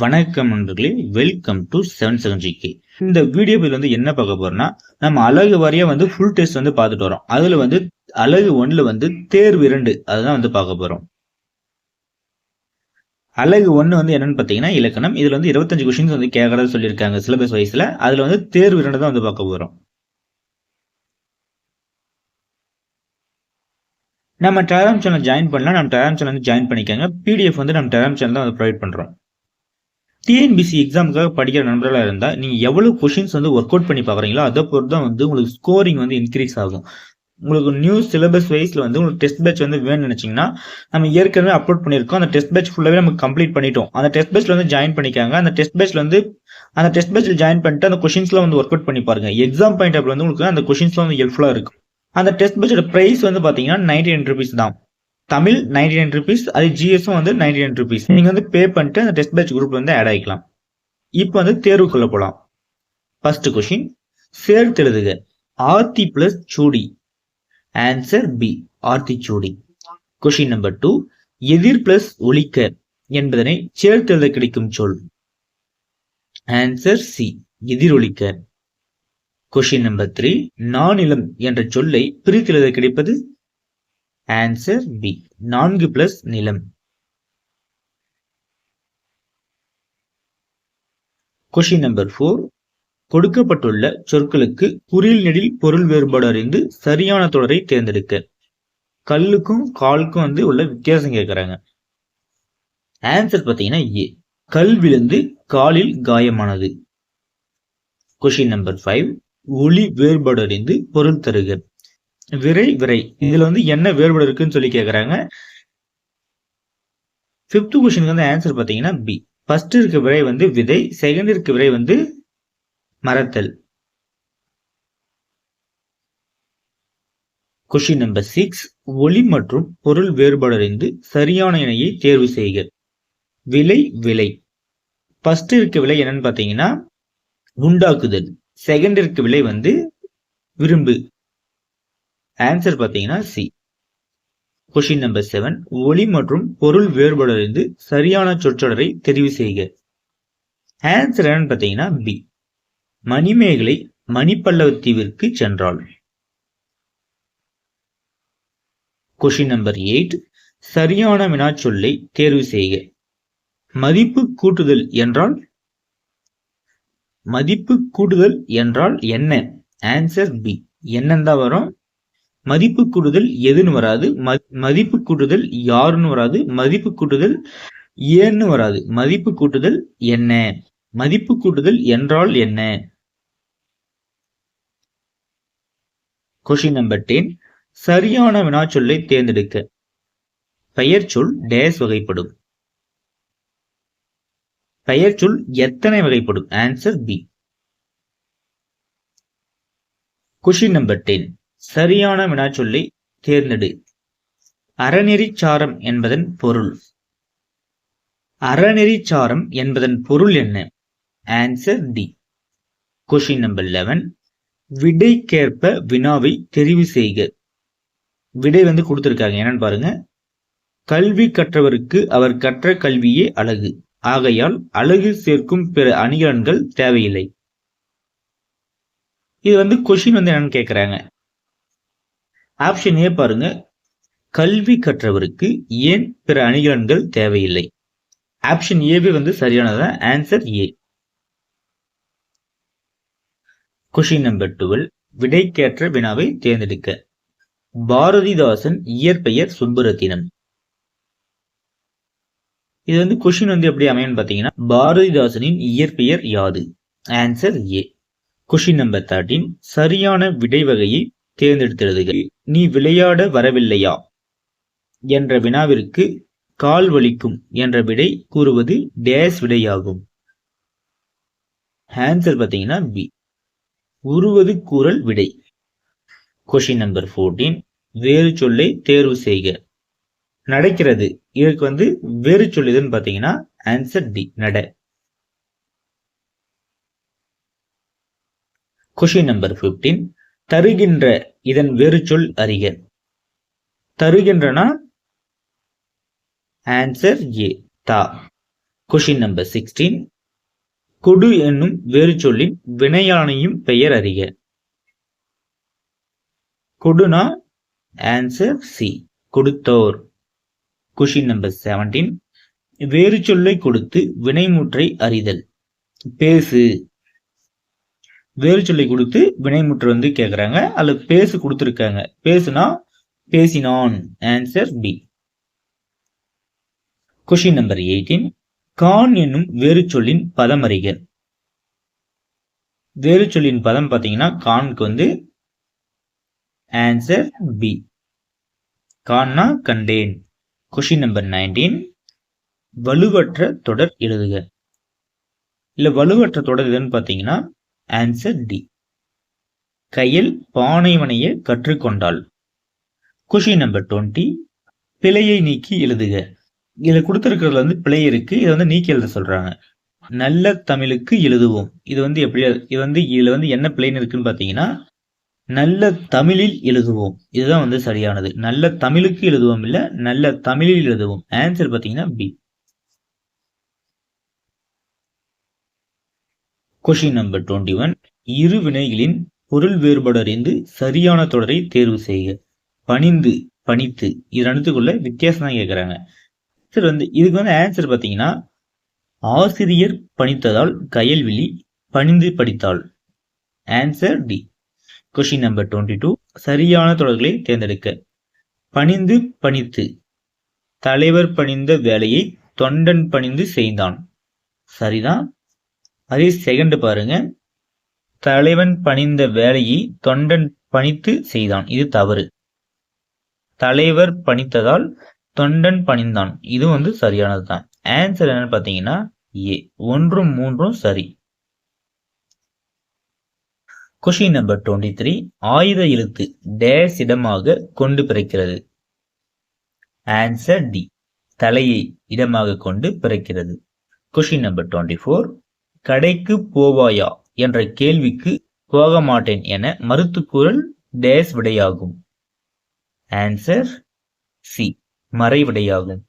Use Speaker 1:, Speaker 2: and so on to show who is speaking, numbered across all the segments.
Speaker 1: வணக்கம் நண்பர்களே. Welcome to seven seven GK இந்த வீடியோ பதில் வந்து என்ன பார்க்க போறோம்னா நம்ம அழகு வாரியா வந்து ஃபுல் டெஸ்ட் வந்து பார்த்துட்டு வரோம். அதுல வந்து அழகு ஒன்னுல வந்து தேர்வு இரண்டு. அதுதான் வந்து பார்க்க போறோம். அழகு ஒன்று வந்து என்னன்னு பார்த்தீங்கன்னா இலக்கணம். இதுல வந்து இருபத்தஞ்சு கொஸ்டின்ஸ் வந்து கேட்கறதா சொல்லியிருக்காங்க சிலபஸ் வைஸ்ல அதுல வந்து தேர்வு இரண்டு தான் வந்து பார்க்க போறோம். நம்ம டெலாம் சேனல் ஜாயின் பண்ணலாம். நம்ம டெலாம் சேனல் வந்து ஜாயின் பண்ணிக்கோங்க. பிடிஎஃப் வந்து நம்ம டெலாம் சேனல் தான் வந்து ப்ரொவைட் பண்ணுறோம் டிஎன்பிசி எக்ஸாமுக்காக படிக்கிற நண்பர்களாக இருந்தால் நீங்கள் எவ்வளோ கொஷின்ஸ் வந்து ஒர்க் அவுட் பண்ணி பார்க்குறீங்களோ அதை பொறுத்து தான் வந்து உங்களுக்கு ஸ்கோரிங் வந்து இன்க்ரீஸ் ஆகும். உங்களுக்கு நியூ சிலபஸ் வைஸில் வந்து உங்களுக்கு டெஸ்ட் பேட்ச் வந்து வேணும்னு நினச்சிங்கன்னா நம்ம ஏற்கனவே அப்லோட் பண்ணியிருக்கோம். அந்த டெஸ்ட் பேட்ச் ஃபுல்லாகவே நம்ம கம்ப்ளீட் பண்ணிட்டோம். அந்த டெஸ்ட் பேட்ச்சில் வந்து ஜாயின் பண்ணிக்காங்க. அந்த டெஸ்ட் பேட்ச்சில் வந்து அந்த டெஸ்ட் பேட்ச்சில் ஜாயின் பண்ணிட்டு அந்த கொஷின்ஸ்லாம் வந்து ஒர்க் அவுட் பண்ணி பாருங்க. எக்ஸாம் பாயிண்ட் ஆஃப் வந்து உங்களுக்கு அந்த கொஷின்ஸ்லாம் வந்து ஹெல்ப்ஃபுல்லாக இருக்கும். அந்த டெஸ்ட் பேட்சோட ப்ரைஸ் வந்து பார்த்தீங்கன்னா நைன்டி நைன் ருபீஸ் தான். தமிழ் நைன்டி நைன் ருபீஸ் அது ஜிஎஸும் வந்து நைன்டி நைன் ருபீஸ் நீங்கள் வந்து பே பண்ணிட்டு அந்த டெஸ்ட் பேட்ச் குரூப் வந்து ஆட் ஆகிக்கலாம் இப்போ வந்து தேர்வுக்குள்ள போகலாம் ஃபர்ஸ்ட் கொஷின் சேர்த்து எழுதுக. ஆர்த்தி பிளஸ் சூடி. ஆன்சர் பி ஆர்த்தி சூடி. கொஷின் நம்பர் டூ எதிர் பிளஸ் ஒழிக்க என்பதனை சேர்த்து எழுத கிடைக்கும் சொல். ஆன்சர் சி எதிரொலிக்க கொஷின் நம்பர் த்ரீ நானிலம் என்ற சொல்லை பிரித்தெழுத கிடைப்பது ஆன்சர் பி நான்கு பிளஸ் நிலம். கொஷின் நம்பர் ஃபோர் கொடுக்கப்பட்டுள்ள சொற்களுக்கு குறில் நெடில் பொருள் வேறுபாடு அறிந்து சரியான தொடரை தேர்ந்தெடுக்க. கல்லுக்கும் காலுக்கும் வந்து உள்ள வித்தியாசம் கேட்கிறாங்க ஆன்சர் பார்த்தீங்கன்னா ஏ கல் விழுந்து காலில் காயமானது. கொஷின் நம்பர் ஃபைவ் ஒளி வேறுபாடு அறிந்து பொருள் தருக. விரை விரை. இதுல வந்து என்ன வேறுபாடு இருக்குன்னு சொல்லி கேக்குறாங்க. ஃபிஃப்த் கொஸ்டினுக்கு வந்து ஆன்சர் பாத்தீங்கன்னா பி ஃபர்ஸ்ட் இருக்க விரை வந்து விதை செகண்ட் இருக்க விரை வந்து மரத்தல். கொஷின் நம்பர் சிக்ஸ் ஒளி மற்றும் பொருள் வேறுபாடு அறிந்து சரியான இணையை தேர்வு செய்க. விலை விலை. ஃபர்ஸ்ட் இருக்க விலை என்னன்னு பாத்தீங்கன்னா உண்டாக்குதல். செகண்ட் இருக்க விலை வந்து விரும்பு. ஆன்சர் பார்த்தீங்கன்னா சி கொஷின் நம்பர் செவன் ஒளி மற்றும் பொருள் வேறுபாடு சரியான சொற்றொடரை தெரிவு செய்க. ஆன்சர் என்னன்னு பார்த்தீங்கன்னா பி மணிமேகலை மணிப்பல்லவத்தீவிற்கு சென்றாள். கொஷின் நம்பர் எயிட் சரியான வினாச்சொல்லை தேர்வு செய்க. மதிப்பு கூட்டுதல் என்றால்? மதிப்பு கூட்டுதல் என்றால் என்ன? ஆன்சர் பி என்னன்னு வரும்? மதிப்பு கூடுதல் எதுன்னு வராது. மதிப்பு கூட்டுதல் யாருன்னு வராது. மதிப்பு கூட்டுதல் ஏன்னு வராது. மதிப்பு கூட்டுதல் என்ன? மதிப்பு கூட்டுதல் என்றால் என்ன? கொஷின் நம்பர் டென் சரியான வினாச்சொல்லை தேர்ந்தெடுக்க. பெயர் சொல் டேஸ் வகைப்படும். பெயர் சொல் எத்தனை வகைப்படும்? Answer B question number ten சரியான வினாச்சொல்லை தேர்ந்தெடு. அறநெறிச்சாரம் என்பதன் பொருள். அறநெறிச்சாரம் என்பதன் பொருள் என்ன? Answer D question number eleven விடைக்கேற்ப வினாவை தெரிவு செய்க. விடை வந்து கொடுத்துருக்காங்க. என்னன்னு பாருங்க. கல்வி கற்றவருக்கு அவர் கற்ற கல்வியே அழகு. ஆகையால் அழகு சேர்க்கும் பிற அணிகலன்கள் தேவையில்லை. இது வந்து கொஷின் வந்து என்னன்னு கேட்குறாங்க ஆப்ஷன் ஏ பாருங்க. கல்வி கற்றவருக்கு ஏன் பிற அணிகலன்கள் தேவையில்லை? ஆப்ஷன் ஏவே வந்து சரியானதான் answer A question number twelve விடைக்கேற்ற வினாவை தேர்ந்தெடுக்க. பாரதிதாசன் இயற்பெயர் சுப்புரத்தினம் இது வந்து கொஷின் வந்து எப்படி அமையும் பார்த்தீங்கன்னா பாரதிதாசனின் இயற்பெயர் யாது? Answer A question number thirteen சரியான விடை வகையை தேர்ந்தெடுத்தெழுதுக நீ விளையாட வரவில்லையா? என்ற வினாவிற்கு கால் வலிக்கும் என்ற விடை கூறுவது டேஸ் விடையாகும். ஆன்சர் பார்த்தீங்கன்னா பி உருவது கூறல் விடை. கொஷின் நம்பர் ஃபோர்டீன் வேறு சொல்லை தேர்வு செய்க. நடக்கிறது. இதுக்கு வந்து வேறு சொல்லுதுன்னு பார்த்தீங்கன்னா ஆன்சர் டி நட. கொஷின் நம்பர் ஃபிஃப்டீன் தருகின்ற இதன் வேறு சொல் அறிக. தருகின்றனா? ஆன்சர் ஏ தா. கொஷின் நம்பர் சிக்ஸ்டீன் கொடு என்னும் வேறு சொல்லின் வினையானையும் பெயர் அறிக. கொடுனா? ஆன்சர் சி கொடுத்தோர். கொஷின் நம்பர் செவன்டீன் வேறு சொல்லை கொடுத்து வினைமுற்றை அறிதல். பேசு. வேறு சொல்லை கொடுத்து வினைமுற்று வந்து கேட்குறாங்க அதில் பேசு கொடுத்துருக்காங்க. பேசுனா பேசினான். Answer B question number eighteen Khan என்னும் வேறு சொல்லின் பதம் அறிகர் வேறு சொல்லின் பதம் பார்த்தீங்கன்னா கான்க்கு வந்து ஆன்சர் பி கான்னா கண்டேன். கொஷின் நம்பர் நைன்டீன் வலுவற்ற தொடர் எழுதுக. இல்லை வலுவற்ற தொடர் எதுன்னு பார்த்தீங்கன்னா ஆன்சர் டி கையில் பானைவனைய கற்றுக்கொண்டாள். கொஷின் நம்பர் டுவெண்ட்டி பிழையை நீக்கி எழுதுக. இதில் கொடுத்துருக்கிறதுல வந்து பிழை இருக்கு. இதை வந்து நீக்கி எழுத சொல்றாங்க. நல்ல தமிழுக்கு எழுதுவோம். இது வந்து எப்படி இது வந்து இதுல வந்து என்ன பிழைன்னு இருக்குன்னு பாத்தீங்கன்னா நல்ல தமிழில் எழுதுவோம். இதுதான் வந்து சரியானது. நல்ல தமிழுக்கு எழுதுவோம் இல்லை நல்ல தமிழில் எழுதுவோம். ஆன்சர் பார்த்தீங்கன்னா B question number twenty one இரு வினைகளின் பொருள் வேறுபாடு அறிந்து சரியான தொடரை தேர்வு செய்க. பணிந்து பணித்து இது ரெண்டுத்துக்குள்ள வித்தியாசம் தான் கேட்குறாங்க சரி வந்து இதுக்கு வந்து ஆன்சர் பார்த்தீங்கன்னா ஆசிரியர் பணித்ததால் கயல்விழி பணிந்து படித்தாள். Answer D question number twenty two சரியான தொடர்களை தேர்ந்தெடுக்க. பணிந்து பணித்து. தலைவர் பணிந்த வேலையை தொண்டன் பணிந்து செய்தான். சரிதான்? அதே செகண்ட் பாருங்க. தலைவன் பணிந்த வேலையை தொண்டன் பணித்து செய்தான். இது தவறு. தலைவர் பணித்ததால் தொண்டன் பணிந்தான். இது வந்து சரியானது தான் ஆன்சர் என்னன்னு பார்த்தீங்கன்னா ஏ ஒன்றும் மூன்றும் சரி. கொஷின் நம்பர் டுவெண்ட்டி த்ரீ ஆயுத எழுத்து டேஸ் இடமாக கொண்டு பிறக்கிறது. ஆன்சர் டி தலையை இடமாக கொண்டு பிறக்கிறது. கொஷின் நம்பர் டுவெண்ட்டி ஃபோர் கடைக்கு போவாயா? என்ற கேள்விக்கு போக மாட்டேன் என மறுத்துக்குரல் டேஸ் விடையாகும். ஆன்சர் சி மறைவிடையாகும்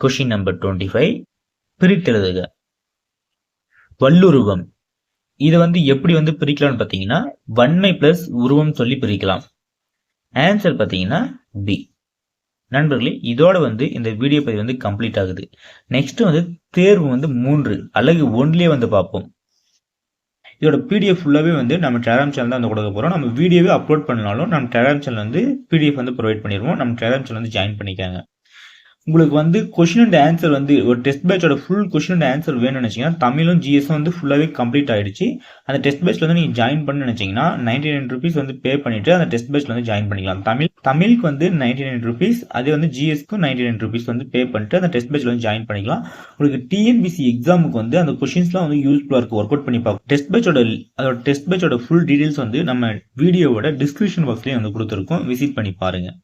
Speaker 1: கொஷின் நம்பர் டுவெண்ட்டி ஃபைவ் பிரித்தெழுதுக. வல்லுருவம் இதை வந்து எப்படி வந்து பிரிக்கலாம்னு பார்த்தீங்கன்னா வன்மை பிளஸ் உருவம் சொல்லி பிரிக்கலாம். ஆன்சர் பார்த்தீங்கன்னா பி நண்பர்களே இதோட வந்து இந்த வீடியோ பதிவு வந்து கம்ப்ளீட் ஆகுது. நெக்ஸ்ட் வந்து தேர்வு வந்து மூன்று அழகு ஒன்றிலே வந்து பார்ப்போம். இதோட பிடிஎஃப் ஃபுல்லாகவே வந்து நம்ம டெலாம் சேனல் தான் வந்து கொடுக்க போகிறோம் நம்ம வீடியோவே அப்லோட் பண்ணாலும் நம்ம டெலாம் சேனல் வந்து பிடிஎஃப் வந்து ப்ரொவைட் பண்ணிடுவோம் நம்ம டெலாம் சேனல் வந்து ஜாயின் பண்ணிக்காங்க. உங்களுக்கு வந்து கொஷின் அண்ட் ஆன்சர் வந்து ஒரு டெஸ்ட் பேட்சோட ஃபுல் கொஷின் அண்ட் ஆன்சர் வேணும்னு நினச்சிங்கன்னா தமிழும் ஜிஎஸும் வந்து ஃபுல்லாகவே கம்ப்ளீட் ஆகிடுச்சு அந்த டெஸ்ட் பேட்சில் வந்து நீங்கள் ஜாயின் பண்ணு நினச்சிங்கன்னா நைன்டி நைன் ருபீஸ் வந்து பே பண்ணிவிட்டு அந்த டெஸ்ட் பேட்சில் வந்து ஜாயின் பண்ணிக்கலாம். தமிழ் தமிழுக்கு வந்து நைன்டி நைன் ருபீஸ் அதே வந்து ஜிஎஸ்க்கும் நைன்டி நைன் ருபீஸ் வந்து பே பண்ணிட்டு அந்த டெஸ்ட் பேட்சில் வந்து ஜாயின் பண்ணிக்கலாம். உங்களுக்கு டிஎன்பிசி எக்ஸாமுக்கு வந்து அந்த கொஷின்ஸ்லாம் வந்து யூஸ்ஃபுல்லாக இருக்கும் ஒர்க் அவுட் பண்ணி பார்க்கும் டெஸ்ட் பேட்சோட அதோட டெஸ்ட் பேட்சோட ஃபுல் டீடைல்ஸ் வந்து நம்ம வீடியோவோட டிஸ்கிரிப்ஷன் பாக்ஸ்லேயே வந்து கொடுத்துருக்கோம். விசிட் பண்ணி பாருங்கள்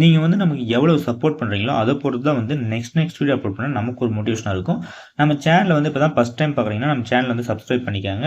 Speaker 1: நீங்கள் வந்து நமக்கு எவ்வளோ சப்போர்ட் பண்ணுறீங்களோ அதை பொறுத்து தான் வந்து நெக்ஸ்ட் நெக்ஸ்ட் வீடியோ அப்லோட் பண்ணால் நமக்கு ஒரு மோட்டிவேஷனாக இருக்கும். நம்ம சேனலில் வந்து இப்போ தான் ஃபஸ்ட் டைம் பார்க்குறீங்கன்னா நம்ம சேனல் வந்து சப்ஸ்கிரைப் பண்ணிக்காங்க.